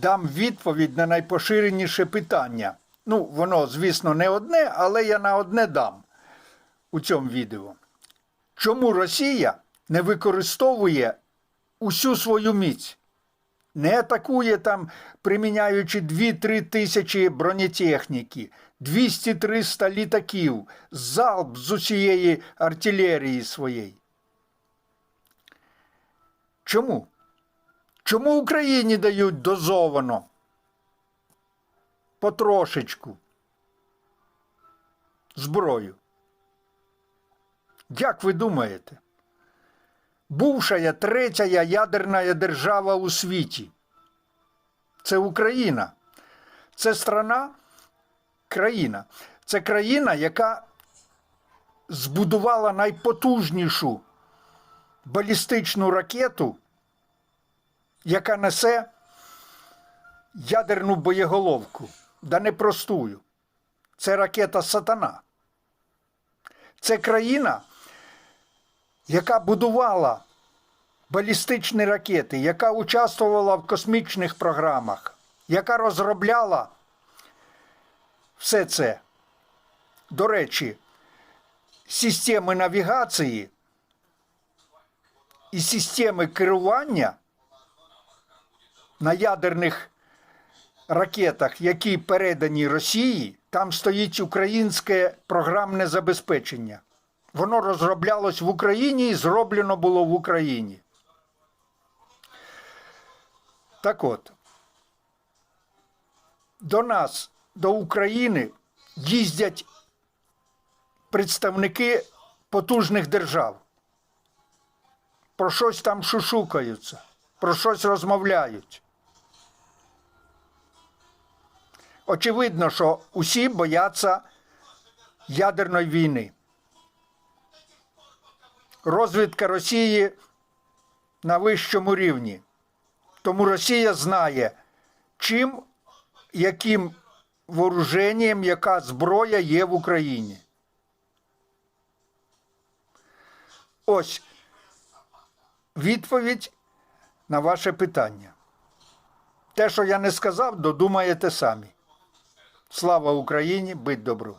дам відповідь на найпоширеніше питання. Ну, воно, звісно, не одне, але я на одне дам у цьому відео. Чому Росія не використовує усю свою міць? Не атакує там, приміняючи 2-3 тисячі бронетехніки, 200-300 літаків, залп з усієї артилерії своєї. Чому? Чому Україні дають дозовано? Потрошечку. Зброю. Як ви думаєте? Бувшая третя ядерна держава у світі. Це Україна. Це страна, країна. Це країна, яка збудувала найпотужнішу балістичну ракету, яка несе ядерну боєголовку, да не простую. Це ракета Сатана. Це країна, яка будувала балістичні ракети, яка участвувала в космічних програмах, яка розробляла все це. До речі, системи навігації і системи керування на ядерних ракетах, які передані Росії, там стоїть українське програмне забезпечення. Воно розроблялось в Україні і зроблено було в Україні. Так от, до нас, до України, їздять представники потужних держав. Про щось там шушукаються, про щось розмовляють. Очевидно, що усі бояться ядерної війни. Розвідка Росії на вищому рівні. Тому Росія знає, чим, яким вооруженням, яка зброя є в Україні. Ось відповідь на ваше питання. Те, що я не сказав, додумаєте самі. Слава Україні, Бить добру!